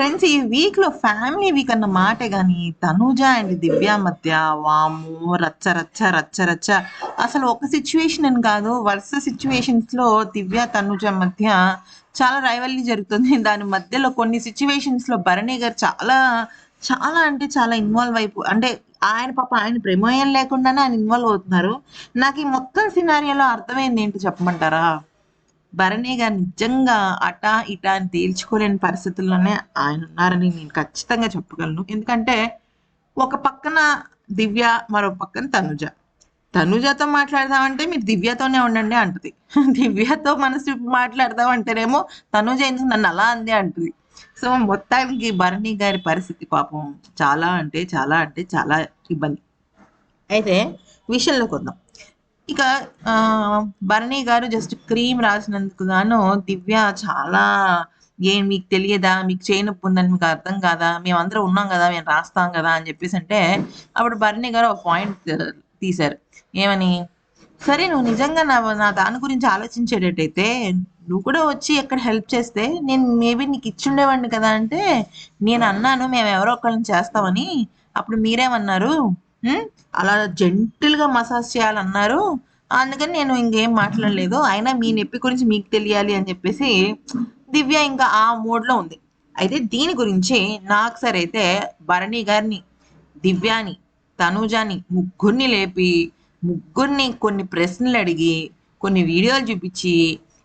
Friends ఈ వీక్లో family week అన్న మాటే కానీ తనూజ అండ్ దివ్య మధ్య వాము రచ్చ రచ్చ రచ్చ రచ్చ. అసలు ఒక సిచ్యువేషన్ అని కాదు వరుస సిచ్యువేషన్స్లో దివ్య తనూజ మధ్య చాలా రైవల్లీ జరుగుతుంది. దాని మధ్యలో కొన్ని సిచ్యువేషన్స్లో భరణి గారు చాలా చాలా అంటే చాలా ఇన్వాల్వ్ అయిపో అంటే ఆయన పాప ఆయన ప్రమేయం లేకుండానే ఆయన ఇన్వాల్వ్ అవుతున్నారు. నాకు ఈ మొత్తం సినారియోలో అర్థమైంది ఏంటి చెప్పమంటారా? భరణి గారు నిజంగా అటా ఇటా అని తేల్చుకోలేని పరిస్థితుల్లోనే ఆయన ఉన్నారని నేను ఖచ్చితంగా చెప్పగలను. ఎందుకంటే ఒక పక్కన దివ్య మరో పక్కన తనుజ. తనుజతో మాట్లాడదామంటే మీరు దివ్యతోనే ఉండండి అంటది. దివ్యతో మనసు మాట్లాడదాం అంటేనేమో తనుజ ఎందుకు నన్ను అలా అంది అంటది. సో మొత్తానికి భరణి గారి పరిస్థితి పాపం చాలా అంటే చాలా అంటే చాలా ఇబ్బంది. అయితే విషయంలోకి వద్దాం. ఇక ఆ, భరణి గారు జస్ట్ క్రీమ్ రాసినందుకు గాను దివ్య చాలా ఏం మీకు తెలియదా? మీకు చేయనొప్పి ఉందని మీకు అర్థం కాదా? మేమందరం ఉన్నాం కదా మేము రాస్తాం కదా అని చెప్పేసి అంటే అప్పుడు భరణి గారు ఒక పాయింట్ తీశారు. ఏమని? సరే నువ్వు నిజంగా నా నా దాని గురించి ఆలోచించేటట్టయితే నువ్వు కూడా వచ్చి ఎక్కడ హెల్ప్ చేస్తే నేను మేబీ నీకు ఇచ్చుండేవాడిని కదా అంటే నేను అన్నాను మేము ఎవరో ఒకళ్ళని చేస్తామని. అప్పుడు మీరేమన్నారు? అలా జెంటిల్గా మసాజ్ చేయాలన్నారు. అందుకని నేను ఇంకేం మాట్లాడలేదు. అయినా మీ నొప్పి గురించి మీకు తెలియాలి అని చెప్పేసి దివ్య ఇంకా ఆ మోడ్లో ఉంది. అయితే దీని గురించి నాకు సరే అయితే భరణి గారిని దివ్యాని తనుజాని ముగ్గురిని లేపి ముగ్గురిని కొన్ని ప్రశ్నలు అడిగి కొన్ని వీడియోలు చూపించి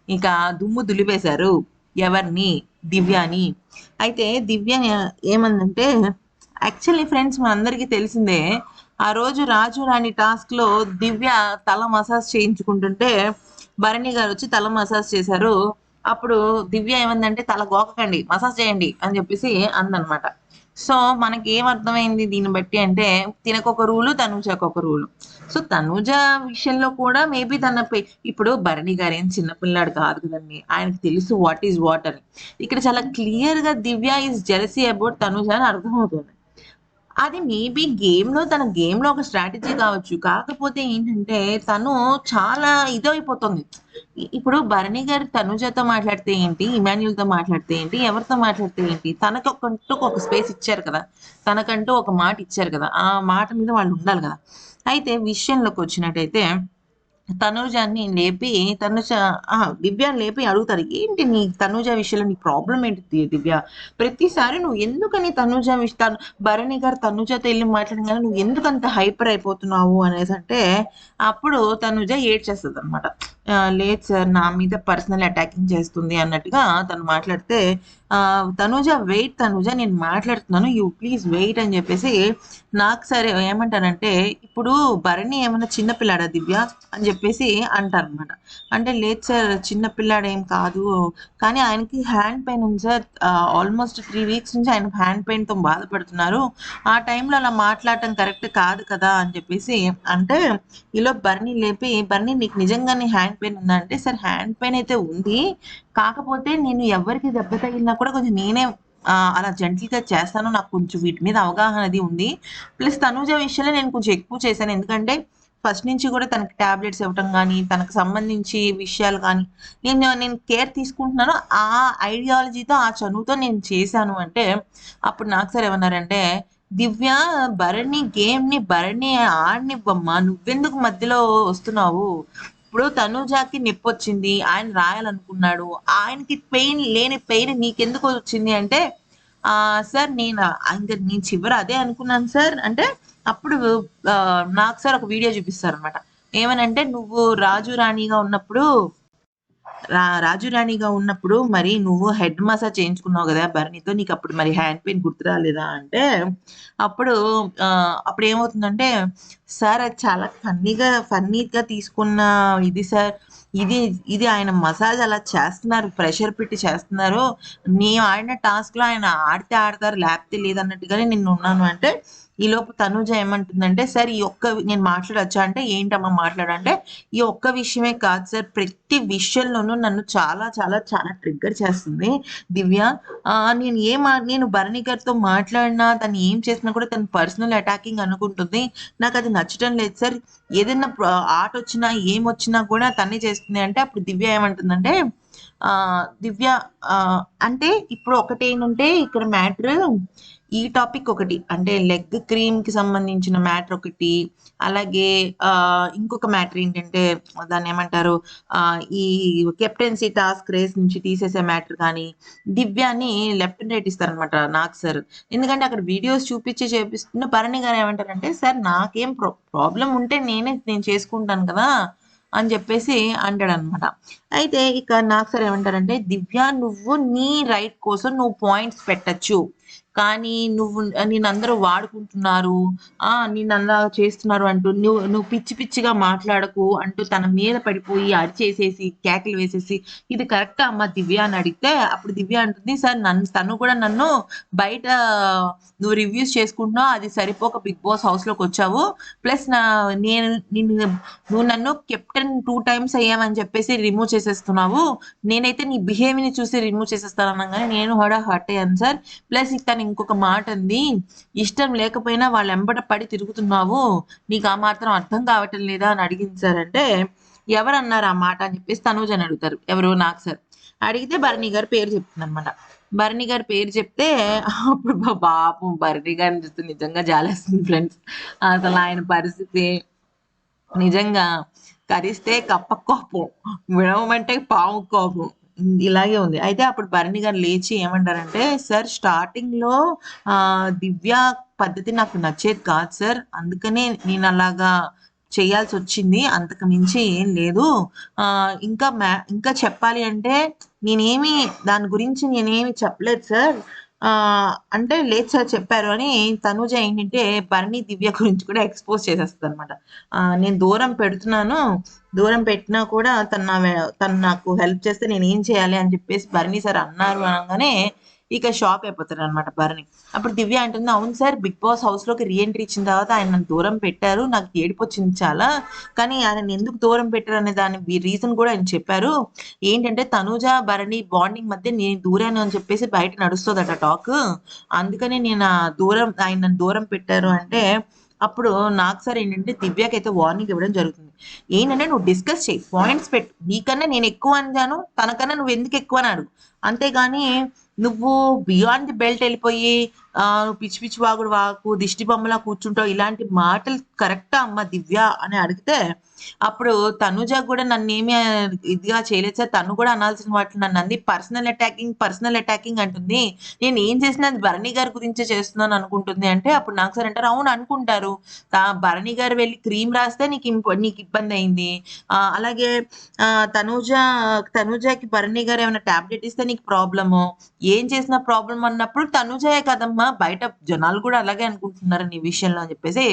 ఇంకా దుమ్ము దులిపేశారు ఎవరిని? దివ్యాని. అయితే దివ్య ఏమందంటే యాక్చువల్లీ ఫ్రెండ్స్ మనందరికీ తెలిసిందే ఆ రోజు రాజు రాణి టాస్క్లో దివ్య తల మసాజ్ చేయించుకుంటుంటే భరణి గారు వచ్చి తల మసాజ్ చేశారు. అప్పుడు దివ్య ఏమందంటే తల గోకకండి మసాజ్ చేయండి అని చెప్పేసి అందనమాట. సో మనకి ఏం అర్థమైంది దీన్ని బట్టి అంటే తినకొక రూలు తనుజకు ఒక రూలు. సో తనుజ విషయంలో కూడా మేబీ తన పే- ఇప్పుడు భరణి గారు ఏం చిన్నపిల్లాడు కాదు కదండి. ఆయనకు తెలుసు వాట్ ఈజ్ వాట్ అని. ఇక్కడ చాలా క్లియర్గా Divya is jealousy about Tanuja అని అర్థమవుతుంది. అది మేబీ గేమ్లో తన గేమ్లో ఒక స్ట్రాటజీ కావచ్చు. కాకపోతే ఏంటంటే తను చాలా ఇదైపోతుంది. ఇప్పుడు భరణి గారు తనుజతో మాట్లాడితే ఏంటి ఇమాన్యుల్తో మాట్లాడితే ఏంటి ఎవరితో మాట్లాడితే ఏంటి తనకు ఒక స్పేస్ ఇచ్చారు కదా. తనకంటూ ఒక మాట ఇచ్చారు కదా. ఆ మాట మీద వాళ్ళు ఉండాలి కదా. అయితే విషయంలోకి వచ్చినట్టయితే తనూజాన్ని లేపి తనుజ ఆ, లేపి అడుగుతారు ఏంటి నీ తనూజ విషయంలో నీ ప్రాబ్లం ఏంటి దివ్య? ప్రతిసారి నువ్వు ఎందుకని తనూజ విష తను భరణి గారు తనుజతో వెళ్ళి మాట్లాడగానే నువ్వు ఎందుకంత హైపర్ అయిపోతున్నావు? అనేసి అంటే అప్పుడు తనుజ ఏడ్చేస్తుంది అనమాట లేదు సార్ నా మీద పర్సనల్ అటాకింగ్ చేస్తుంది అన్నట్టుగా తను మాట్లాడితే తనుజ వెయిట్ తనుజ నేను మాట్లాడుతున్నాను. యూ ప్లీజ్ వెయిట్ అని చెప్పేసి నాకు సరే ఏమంటారంటే ఇప్పుడు భరణి ఏమైనా చిన్న పిల్లాడా దివ్య? అని చెప్పేసి అంటారు అనమాట అంటే లేదు సార్ చిన్నపిల్లాడు ఏం కాదు. కానీ ఆయనకి హ్యాండ్ పెయిన్ ఉంది సార్. ఆల్మోస్ట్ త్రీ వీక్స్ నుంచి ఆయన హ్యాండ్ పెయిన్తో బాధపడుతున్నారు. ఆ టైంలో అలా మాట్లాడటం కరెక్ట్ కాదు కదా అని చెప్పేసి అంటే ఈలో బర్నీ లేపి బర్నీ నీకు నిజంగానే హ్యాండ్ పెయిన్ ఉందంటే సార్ హ్యాండ్ పెయిన్ అయితే ఉంది. కాకపోతే నేను ఎవరికి దెబ్బ తగిలిన కూడా కొంచెం నేనే అలా gentle చేస్తాను. నాకు కొంచెం వీటి మీద అవగాహన అది ఉంది. ప్లస్ తనుజ విషయంలో నేను కొంచెం ఎక్కువ చేశాను. ఎందుకంటే ఫస్ట్ నుంచి కూడా తనకి టాబ్లెట్స్ ఇవ్వటం కానీ తనకు సంబంధించి విషయాలు కానీ నేను నేను కేర్ తీసుకుంటున్నాను. ఆ ఐడియాలజీతో ఆ చనువుతో నేను చేశాను. అంటే అప్పుడు నాకు సార్ ఏమన్నారంటే దివ్య భరణి గేమ్ని భరణి ఆడనివ్వమ్మా. నువ్వెందుకు మధ్యలో వస్తున్నావు? ఇప్పుడు తనుజాకి నొప్పి వచ్చింది ఆయన రాయాలనుకున్నాడు. ఆయనకి పెయిన్ లేని పెయిన్ నీకెందుకు వచ్చింది అంటే ఆ సార్ నేను ఇంకా నేను చివరి అదే అనుకున్నాను సార్. అంటే అప్పుడు నాకు సార్ ఒక వీడియో చూపిస్తారు అనమాట ఏమనంటే నువ్వు రాజు రాణిగా ఉన్నప్పుడు రా రాజు రాణిగా ఉన్నప్పుడు మరి నువ్వు హెడ్ మసాజ్ చేయించుకున్నావు కదా బర్నీతో నీకు అప్పుడు మరి హ్యాండ్ పెయిన్ గుర్తు రాలేదా అంటే అప్పుడు ఆ, అప్పుడు ఏమవుతుందంటే సార్ అది చాలా ఫన్నీగా ఫన్నీగా తీసుకున్న ఇది సార్ ఇది ఇది ఆయన మసాజ్ అలా చేస్తున్నారు ప్రెషర్ పెట్టి చేస్తున్నారు. నేను ఆడిన టాస్క్లో ఆయన ఆడితే ఆడతారు లేకపోతే లేదన్నట్టుగానే నేను ఉన్నాను. అంటే ఈ లోపు తనుజ ఏమంటుందంటే సార్ ఈ ఒక్క నేను మాట్లాడొచ్చా? అంటే ఏంటమ్మా మాట్లాడంటే ఈ ఒక్క విషయమే కాదు సార్ ప్రతి విషయంలోనూ నన్ను చాలా చాలా చాలా ట్రిగ్గర్ చేస్తుంది దివ్య. ఆ, నేను ఏం మా- నేను భరణి గారితో మాట్లాడినా తను ఏం చేసినా కూడా తను పర్సనల్ అటాకింగ్ అనుకుంటుంది. నాకు అది నచ్చటం లేదు సార్. ఏదైనా ఆర్ట్ ఆట వచ్చినా ఏం వచ్చినా కూడా తనే చేస్తుంది అంటే అప్పుడు దివ్య ఏమంటుందంటే దివ్య అంటే ఇప్పుడు ఒకటేంటంటే ఇక్కడ మ్యాటర్ ఈ టాపిక్ ఒకటి. అంటే లెగ్ క్రీమ్కి సంబంధించిన మ్యాటర్ ఒకటి. అలాగే ఇంకొక మ్యాటర్ ఏంటంటే దాన్ని ఏమంటారు ఈ కెప్టెన్సీ టాస్క్ రేస్ నుంచి తీసేసే మ్యాటర్ కానీ, దివ్యాని లెఫ్ట్ అండ్ రైట్ ఇస్తారనమాట నాకు సార్. ఎందుకంటే అక్కడ వీడియోస్ చూపించి చేపిస్తున్న పరణి గారు ఏమంటారంటే, "సార్ నాకేం ప్రాబ్లం ఉంటే నేనే నేను చేసుకుంటాను కదా!" అని చెప్పేసి అంటాడనమాట. అయితే ఇక నాకు సార్ ఏమంటారంటే, "దివ్య నువ్వు నీ రైట్ కోసం నువ్వు పాయింట్స్ పెట్టచ్చు కానీ నువ్వు నేను అందరూ వాడుకుంటున్నారు. ఆ! నిన్నలా చేస్తున్నారు అంటూ నువ్వు నువ్వు పిచ్చి పిచ్చిగా మాట్లాడకు" అంటూ తన మీద పడిపోయి అరిచేసేసి, కేకలు వేసేసి, "ఇది కరెక్ట్ అమ్మా దివ్య" అని అడిగితే అప్పుడు దివ్య అంటుంది, "సార్ నన్ను తను కూడా నన్ను బయట నువ్వు రివ్యూస్ చేసుకుంటున్నావు. అది సరిపోక బిగ్ బాస్ హౌస్లోకి వచ్చావు ప్లస్ నా నేను నిన్ను నువ్వు నన్ను కెప్టెన్ టూ టైమ్స్ అయ్యామని చెప్పేసి రిమూవ్ చేసేస్తున్నావు. నేనైతే నీ బిహేవియర్‌ని చూసి రిమూవ్ చేసేస్తాను అనగానే నేను కూడా హర్ట్ అయ్యాను సార్. ప్లస్ తను ఇంకొక మాట అంది. ఇష్టం లేకపోయినా వాళ్ళు ఎంబట పడి తిరుగుతున్నావు. నీకు ఆ మాత్రం అర్థం కావటం లేదా అని అడిగించారంటే అంటే, ఎవరన్నారు ఆ మాట అని చెప్పేసి తనూజని అడుగుతారు. ఎవరు నాకు సార్. అడిగితే భరణి గారు పేరు చెప్తుందనమాట. భరణి గారి పేరు చెప్తే అప్పుడు పాపం భరణి గారిని చూస్తే నిజంగా జాలేస్తుంది ఫ్రెండ్స్. అసలు ఆయన పరిస్థితి నిజంగా కరిస్తే కప్ప కోపం. విడవమంటే పాము కోపం. ఇలాగే ఉంది. అయితే అప్పుడు భరణి గారు లేచి ఏమంటారంటే, "సార్ స్టార్టింగ్‌లో దివ్య పద్ధతి నాకు నచ్చేది కాదు సార్. అందుకనే నేను అలాగా చేయాల్సి వచ్చింది అంతకు మించి ఏం లేదు. ఇంకా మ్యా ఇంకా చెప్పాలి అంటే నేనేమి దాని గురించి నేనేమి చెప్పలేదు సార్. అంటే లేదు సార్ చెప్పారు" అని తనూజ ఏంటంటే భరణి, దివ్య గురించి కూడా ఎక్స్‌పోజ్ చేసేస్తుంది అనమాట "నేను దూరం పెడుతున్నాను. దూరం పెట్టినా కూడా తను నా తను నాకు హెల్ప్ చేస్తే నేను ఏం చేయాలి" అని చెప్పేసి భరణి సార్ అన్నారు అనగానే ఇక షాక్ అనమాట భరణి. అప్పుడు దివ్య అంటుంది, "అవును సార్ బిగ్ బాస్ హౌస్‌లోకి లోకి రీఎంట్రీ ఇచ్చిన తర్వాత ఆయన నన్ను దూరం పెట్టారు. నాకు ఏడుపొచ్చింది చాలా. కానీ ఆయన ఎందుకు దూరం పెట్టారు అనే దాని రీజన్ కూడా ఆయన చెప్పారు. ఏంటంటే తనూజ, భరణి బాండింగ్ మధ్య నేను దూరాను అని చెప్పేసి బయట నడుస్తుందట టాక్. అందుకనే నేను దూరం ఆయన నన్ను దూరం పెట్టారు" అంటే అప్పుడు నాకు సార్ ఏంటంటే దివ్యకైతే వార్నింగ్ ఇవ్వడం జరుగుతుంది. ఏంటంటే "నువ్వు డిస్కస్ చేయి పాయింట్స్ పెట్టు. నీకన్నా నేను ఎక్కువ అనిగాను తనకన్నా నువ్వు ఎందుకు ఎక్కువ అని అడుగు. అంతేగాని నువ్వు బియాండ్ ది బెల్ట్ వెళ్ళిపోయి పిచ్చి పిచ్చి వాగుడు వాకు దిష్టి బొమ్మలా కూర్చుంటావు. ఇలాంటి మాటలు కరెక్టా అమ్మా దివ్య" అని అడిగితే అప్పుడు తనుజ కూడా నన్ను ఏమి ఇదిగా చేయలేదు సార్. తను కూడా అనాల్సిన వాటిని అంది పర్సనల్ అటాకింగ్, పర్సనల్ అటాకింగ్ అంటుంది. నేను ఏం చేసినా అది భరణి గారి గురించే చేస్తున్నాను అనుకుంటుంది అంటే అప్పుడు నాకు సార్ అంటారు, "అవును అనుకుంటారు. భరణి గారు వెళ్ళి క్రీమ్ రాస్తే నీకు ఇంప నీకు ఇబ్బంది అయింది అలాగే ఆహ్, తనూజ తనూజకి భరణి గారు ఏమైనా టాబ్లెట్ ఇస్తే నీకు ప్రాబ్లము. ఏం చేసినా ప్రాబ్లం అన్నప్పుడు తనూజయే కదమ్మా! బయట జనాలు కూడా అలాగే అనుకుంటున్నారు ఈ విషయంలో" అని చెప్పేసి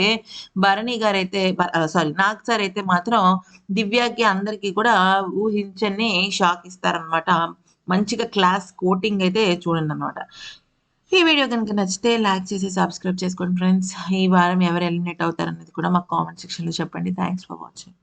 భరణి గారైతే అయితే సారీ నాగ్ సార్ అయితే మాత్రం దివ్యాకి అందరికి కూడా ఊహించని షాక్ ఇస్తారనమాట. మంచిగా క్లాస్ కోటింగ్ అయితే చూడండి అనమాట ఈ వీడియో కనుక నచ్చితే లైక్ చేసి సబ్స్క్రైబ్ చేసుకోండి ఫ్రెండ్స్. ఈ వారం ఎవరు ఎలిమినేట్ అవుతారనేది కూడా మాకు కామెంట్ సెక్షన్‌లో చెప్పండి. Thanks for watching.